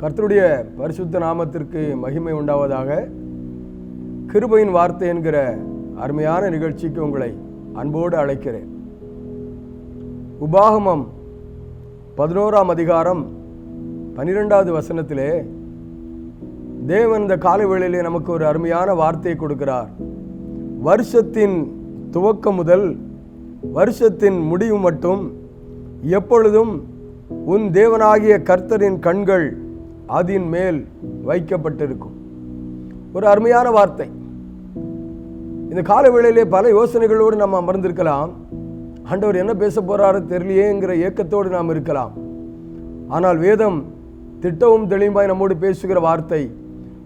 கர்த்தருடைய பரிசுத்த நாமத்திற்கு மகிமை உண்டாவதாக. கிருபையின் வார்த்தை என்கிற அருமையான நிகழ்ச்சிக்கு உங்களை அன்போடு அழைக்கிறேன். உபாகமம் பதினோராம் அதிகாரம் பன்னிரெண்டாவது வசனத்திலே தேவன் இந்த காலை வேளையிலே நமக்கு ஒரு அருமையான வார்த்தையை கொடுக்கிறார். வருஷத்தின் துவக்கம் முதல் வருஷத்தின் முடிவு மட்டும் எப்பொழுதும் உன் தேவனாகிய கர்த்தரின் கண்கள் அதின் மேல் வைக்கப்பட்டிருக்கும். ஒரு அருமையான வார்த்தை. இந்த கால வேளையிலே பல யோசனைகளோடு நம்ம அமர்ந்திருக்கலாம். ஆண்டவர் என்ன பேச போகிறாரோ தெரியலையேங்கிற ஏக்கத்தோடு நாம் இருக்கலாம். ஆனால் வேதம் திட்டமும் தெளிவாய் நம்மோடு பேசுகிற வார்த்தை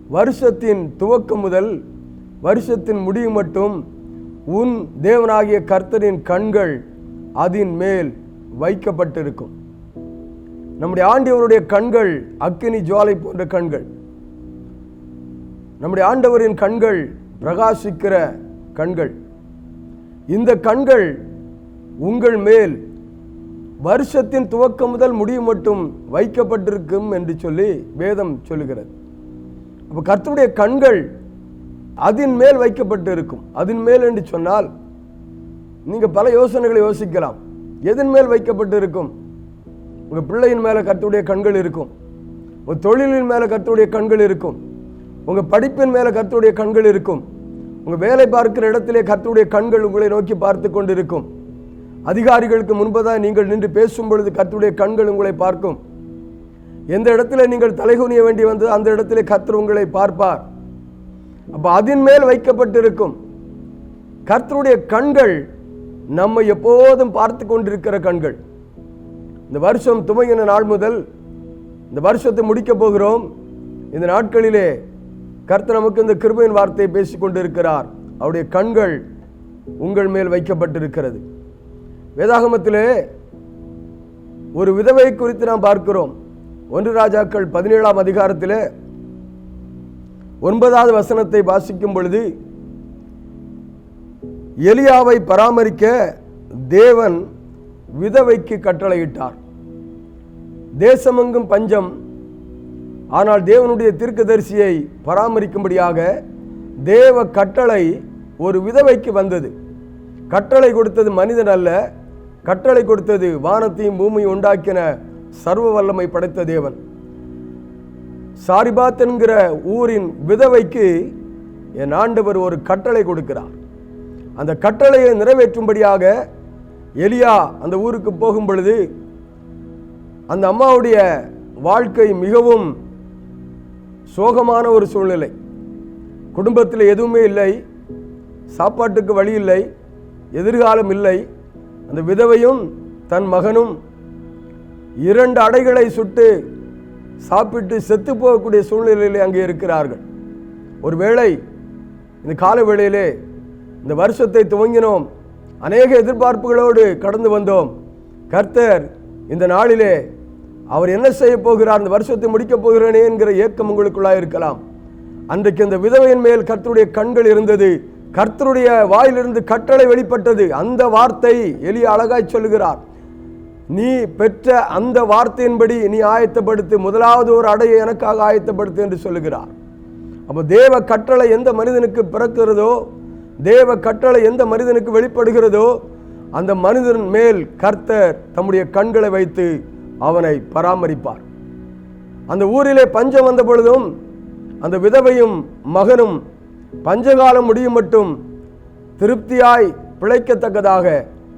வருஷத்தின் துவக்கம் முதல் வருஷத்தின் முடிவு மட்டும் உன் தேவனாகிய கர்த்தரின் கண்கள் அதின் மேல் வைக்கப்பட்டிருக்கும். நம்முடைய ஆண்டவருடைய கண்கள் அக்கினி ஜுவாலை போன்ற கண்கள். நம்முடைய ஆண்டவரின் கண்கள் பிரகாசிக்கிற கண்கள். இந்த கண்கள் உங்கள் மேல் வருஷத்தின் துவக்கம் முதல் முடிவு மட்டும் வைக்கப்பட்டிருக்கும் என்று சொல்லி வேதம் சொல்லுகிறது. அப்போ கர்த்தருடைய கண்கள் அதன் மேல் வைக்கப்பட்டு இருக்கும் அதன் மேல் என்று சொன்னால் நீங்கள் பல யோசனைகளை யோசிக்கலாம். எதன் மேல் வைக்கப்பட்டு இருக்கும் உங்கள் பிள்ளையின் மேலே கத்துடைய கண்கள் இருக்கும். உங்கள் தொழிலின் மேலே கத்துடைய கண்கள் இருக்கும். உங்கள் படிப்பின் மேலே கத்துடைய கண்கள் இருக்கும். உங்கள் வேலை பார்க்கிற இடத்திலே கர்த்தருடைய கண்கள் உங்களை நோக்கி பார்த்து கொண்டிருக்கும். அதிகாரிகளுக்கு முன்பதாக நீங்கள் நின்று பேசும் பொழுது கர்த்தருடைய கண்கள் உங்களை பார்க்கும். எந்த இடத்துல நீங்கள் தலைகுனிய வேண்டி வந்தது அந்த இடத்துல கர்த்தர் உங்களை பார்ப்பார். அப்போ அதன் மேல் வைக்கப்பட்டிருக்கும். கர்த்தருடைய கண்கள் நம்மை எப்போதும் பார்த்து கொண்டிருக்கிற கண்கள். இந்த வருஷம் துவங்கின நாள் முதல் இந்த வருஷத்தை முடிக்கப் போகிறோம். இந்த நாட்களிலே கர்த்தர் நமக்கு இந்த கிருபையின் வார்த்தையை பேசி கொண்டிருக்கிறார். அவருடைய கண்கள் உங்கள் மேல் வைக்கப்பட்டிருக்கிறது. வேதாகமத்திலே ஒரு விதவை குறித்து நாம் பார்க்கிறோம். ஒன்று ராஜாக்கள் பதினேழாம் அதிகாரத்தில் ஒன்பதாவது வசனத்தை வாசிக்கும் பொழுது எலியாவை பராமரிக்க தேவன் விதவைக்கு கட்டளையிட்டார். தேசமெங்கும் பஞ்சம். ஆனால் தேவனுடைய தீர்க்கதரிசியை பராமரிக்கும்படியாக தேவ கட்டளை ஒரு விதவைக்கு வந்தது. கட்டளை கொடுத்தது மனிதன் அல்ல கட்டளை கொடுத்தது வானத்தையும் பூமியும் உண்டாக்கின சர்வ வல்லமை படைத்த தேவன். சாரிபாத் என்கிற ஊரின் விதவைக்கு என் ஆண்டவர் ஒரு கட்டளை கொடுக்கிறார். அந்த கட்டளையை நிறைவேற்றும்படியாக எலியா அந்த ஊருக்கு போகும் பொழுது அந்த அம்மாவுடைய வாழ்க்கை மிகவும் சோகமான ஒரு சூழ்நிலை. குடும்பத்தில் எதுவுமே இல்லை. சாப்பாட்டுக்கு வழி இல்லை. எதிர்காலம் இல்லை. அந்த விதவையும் தன் மகனும் இரண்டு அடைகளை சுட்டு சாப்பிட்டு செத்து போகக்கூடிய சூழ்நிலையிலே அங்கே இருக்கிறார்கள். ஒருவேளை இந்த கால வேளையிலே இந்த வருஷத்தை துவங்கினோம். அநேக எதிர்பார்ப்புகளோடு கடந்து வந்தோம். கர்த்தர் இந்த நாளிலே அவர் என்ன செய்ய போகிறார்? அந்த வருஷத்தை முடிக்கப் போகிறேனே என்கிற ஏக்கம் உங்களுக்குள்ளாக இருக்கலாம். அன்றைக்கு அந்த விதவையின் மேல் கர்த்தருடைய கண்கள் இருந்தது. கர்த்தருடைய வாயிலிருந்து கட்டளை வெளிப்பட்டது. அந்த வார்த்தை எளிய அழகாய் சொல்லுகிறார். நீ பெற்ற அந்த வார்த்தையின்படி நீ ஆயத்தப்படுத்து முதலாவது ஒரு அடையை எனக்காக ஆயத்தப்படுத்து என்று சொல்லுகிறார். அப்போ தேவ கட்டளை எந்த மனிதனுக்கு பிறக்கிறதோ தேவ கட்டளை எந்த மனிதனுக்கு வெளிப்படுகிறதோ அந்த மனிதன் மேல் கர்த்தர் தம்முடைய கண்களை வைத்து அவனை பராமரிப்பார். அந்த ஊரிலே பஞ்சம் வந்த பொழுதும் அந்த விதவையும் மகனும் பஞ்சகாலம் முடியும் மட்டும் திருப்தியாய் பிழைக்கத்தக்கதாக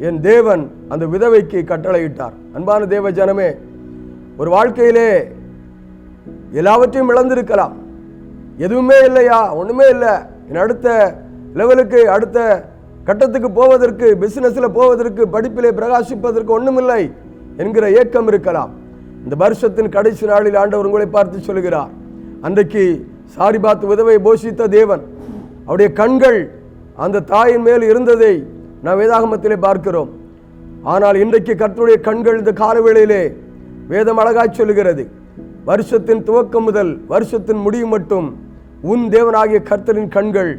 என் தேவன் அந்த விதவைக்கு கட்டளையிட்டார். அன்பான தேவ ஜனமே ஒரு வாழ்க்கையிலே எல்லாவற்றையும் இழந்திருக்கலாம். எதுவுமே இல்லையா? ஒன்றுமே இல்லை. என் அடுத்த லெவலுக்கு அடுத்த கட்டத்துக்கு போவதற்கு பிஸ்னஸில் போவதற்கு படிப்பிலே பிரகாசிப்பதற்கு ஒன்றுமில்லை என்கிற ஏக்கம் இருக்கலாம். இந்த வருஷத்தின் கடைசி நாளில் ஆண்டவர் உங்களை பார்த்து சொல்கிறார் அன்றைக்கு சாரிபாத் உதவை போஷித்த தேவன் அவருடைய கண்கள் அந்த தாயின் மேல் இருந்ததை நாம் வேதாகமத்திலே பார்க்கிறோம். ஆனால் இன்றைக்கு கர்த்தருடைய கண்கள் இந்த காலவேளையிலே வேதம் அழகாய் சொல்கிறது வருஷத்தின் துவக்கம் முதல் வருஷத்தின் முடிவு மட்டும் உன் தேவனாகிய கர்த்தரின் கண்கள்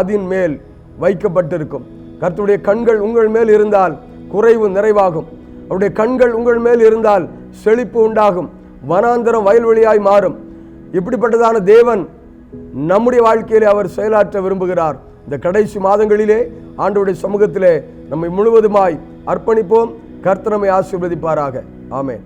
அதன் மேல் வைக்கப்பட்டிருக்கும். கர்த்தருடைய கண்கள் உங்கள் மேல் இருந்தால் குறைவு நிறைவாகும். அவருடைய கண்கள் உங்கள் மேல் இருந்தால் செழிப்பு உண்டாகும். வனாந்தரம் வயல்வெளியாய் மாறும். இப்படிப்பட்டதான தேவன் நம்முடைய வாழ்க்கையிலே அவர் செயலாற்ற விரும்புகிறார். இந்த கடைசி மாதங்களிலே ஆண்டவருடைய சமூகத்திலே நம்மை முழுவதுமாய் அர்ப்பணிப்போம். கர்த்தனமை ஆசீர்வதிப்பாராக. ஆமேன்.